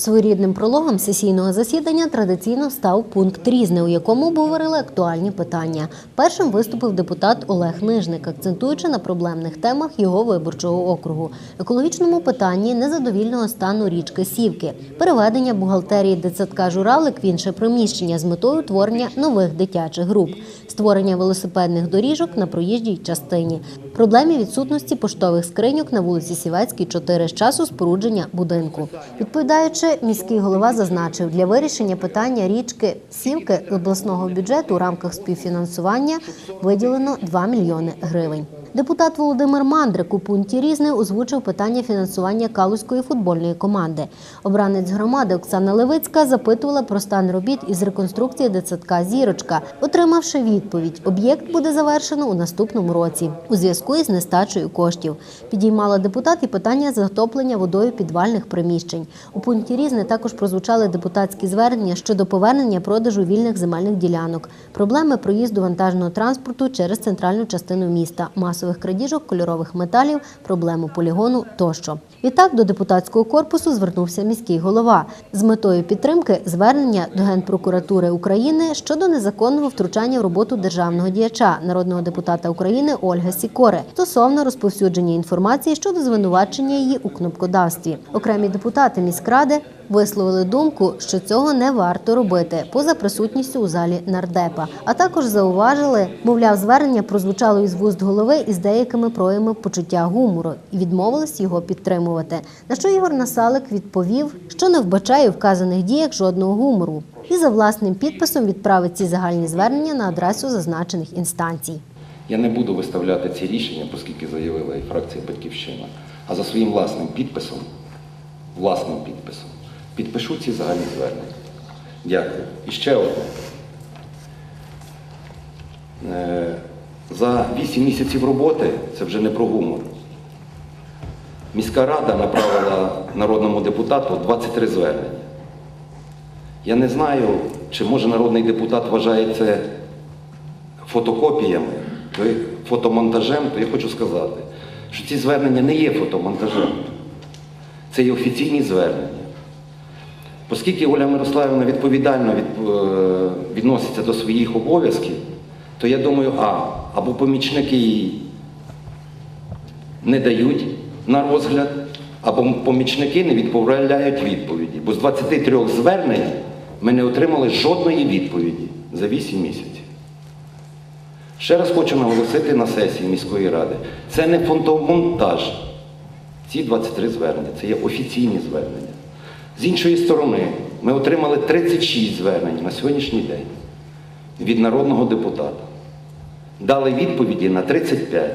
Своєрідним прологом сесійного засідання традиційно став пункт різне, у якому обговорили актуальні питання. Першим виступив депутат Олег Нижник, акцентуючи на проблемних темах його виборчого округу, екологічному питанні незадовільного стану річки Сівки, переведення бухгалтерії дитсадка журавлик в інше приміщення з метою творення нових дитячих груп, створення велосипедних доріжок на проїжджій частині, проблемі відсутності поштових скриньок на вулиці Сівецькій, 4 з часу спорудження будинку. Відповідаючи, міський голова зазначив, для вирішення питання річки Сівки обласного бюджету у рамках співфінансування виділено 2 мільйони гривень. Депутат Володимир Мандрик у пункті різне озвучив питання фінансування Калузької футбольної команди. Обранець громади Оксана Левицька запитувала про стан робіт із реконструкції дитсадка Зірочка, отримавши відповідь, об'єкт буде завершено у наступному році у зв'язку із нестачею коштів. Підіймала депутат і питання затоплення водою підвальних приміщень. У пункті різне також прозвучали депутатські звернення щодо повернення продажу вільних земельних ділянок, проблеми проїзду вантажного транспорту через центральну частину міста, масових крадіжок кольорових металів, проблему полігону тощо. Відтак до депутатського корпусу звернувся міський голова з метою підтримки звернення до Генпрокуратури України щодо незаконного втручання в роботу державного діяча, народного депутата України Ольги Сікори стосовно розповсюдження інформації щодо звинувачення її у кнопкодавстві. Окремі депутати міськради висловили думку, що цього не варто робити поза присутністю у залі нардепа. А також зауважили, мовляв, звернення прозвучало із вуст голови із деякими проявами почуття гумору і відмовились його підтримувати. На що Ігор Насалик відповів, що не вбачає вказаних діях жодного гумору, і за власним підписом відправить ці загальні звернення на адресу зазначених інстанцій. Я не буду виставляти ці рішення, оскільки заявила і фракція Батьківщина, а за своїм власним підписом, власним підписом, підпишу ці загальні звернення. Дякую. І ще одне. Е, За 8 місяців роботи, це вже не про гумор, міська рада направила народному депутату 23 звернення. Я не знаю, чи може народний депутат вважає це фотокопіями, фотомонтажем, то я хочу сказати, що ці звернення не є фотомонтажем. Це є офіційні звернення. Оскільки Оля Мирославівна відповідально від, е, відноситься до своїх обов'язків, то я думаю, а, або помічники їй не дають на розгляд, або помічники не відправляють відповіді. Бо з 23 звернень ми не отримали жодної відповіді за 8 місяців. Ще раз хочу наголосити на сесії міської ради. Це не фотомонтаж. Ці 23 звернення, це є офіційні звернення. З іншої сторони, ми отримали 36 звернень на сьогоднішній день від народного депутата. Дали відповіді на 35.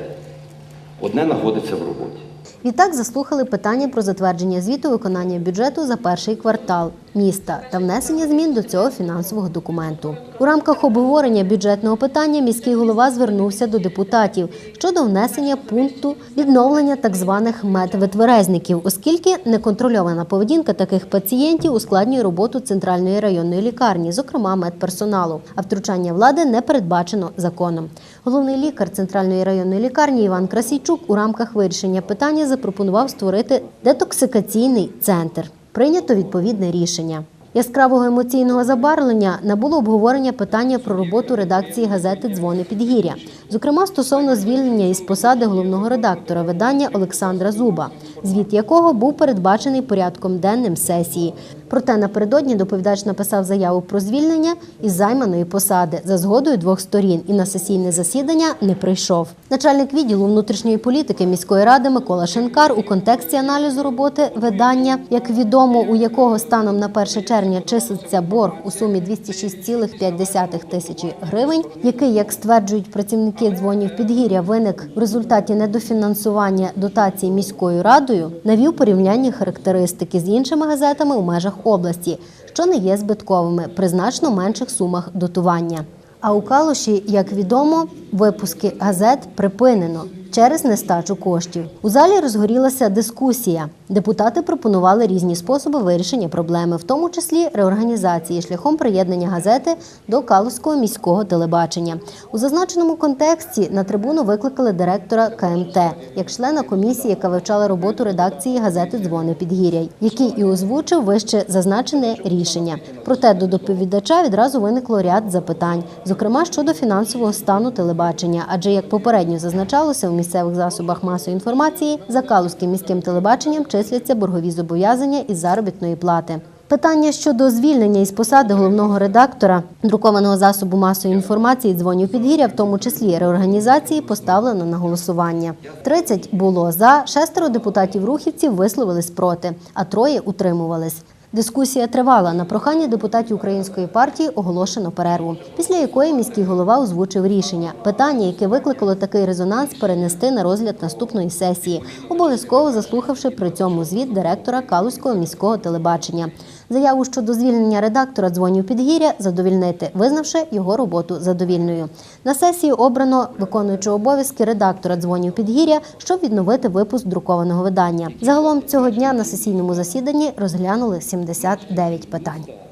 Одне знаходиться в роботі. Відтак заслухали питання про затвердження звіту виконання бюджету за перший квартал міста та внесення змін до цього фінансового документу. У рамках обговорення бюджетного питання міський голова звернувся до депутатів щодо внесення пункту відновлення так званих медвитверезників, оскільки неконтрольована поведінка таких пацієнтів ускладнює роботу центральної районної лікарні, зокрема медперсоналу. А втручання влади не передбачено законом. Головний лікар центральної районної лікарні Іван Красійчук у рамках вирішення питання запропонував створити детоксикаційний центр. Прийнято відповідне рішення. Яскравого емоційного забарвлення набуло обговорення питання про роботу редакції газети Дзвони Підгір'я, зокрема стосовно звільнення із посади головного редактора видання Олександра Зуба, звіт якого був передбачений порядком денним сесії. Проте напередодні доповідач написав заяву про звільнення із займаної посади за згодою двох сторін і на сесійне засідання не прийшов. Начальник відділу внутрішньої політики міської ради Микола Шенкар у контексті аналізу роботи видання, як відомо, у якого станом на 1 червня числиться борг у сумі 206,5 тисячі гривень, який, як стверджують працівники дзвонів Підгір'я, виник в результаті недофінансування дотації міською радою, навів порівнянні характеристики з іншими газетами у межах області, що не є збитковими при значно менших сумах дотування. А у Калуші, як відомо, Випуски газет припинено через нестачу коштів. У залі розгорілася дискусія. Депутати пропонували різні способи вирішення проблеми, в тому числі реорганізації шляхом приєднання газети до Калузького міського телебачення. У зазначеному контексті на трибуну викликали директора КМТ як члена комісії, яка вивчала роботу редакції газети Дзвони Підгір'я, який і озвучив вище зазначене рішення. Проте до доповідача відразу виникло ряд запитань, зокрема щодо фінансового стану телебачення. Адже як попередньо зазначалося у місцевих засобах масової інформації, за Калузьким міським телебаченням числяться боргові зобов'язання із заробітної плати. Питання щодо звільнення із посади головного редактора друкованого засобу масової інформації дзвонів підгір'я, в тому числі реорганізації, поставлено на голосування. 30 було за, шестеро депутатів рухівців висловились проти, а троє утримувались. Дискусія тривала. На прохання депутатів української партії оголошено перерву, після якої міський голова озвучив рішення. Питання, яке викликало такий резонанс, перенести на розгляд наступної сесії, обов'язково заслухавши при цьому звіт директора Калузького міського телебачення. Заяву щодо звільнення редактора дзвонів підгір'я задовільнити, визнавши його роботу задовільною. На сесії обрано виконуючого обов'язки редактора дзвонів підгір'я, щоб відновити випуск друкованого видання. Загалом цього дня на сесійному засіданні розглянули 79 питань.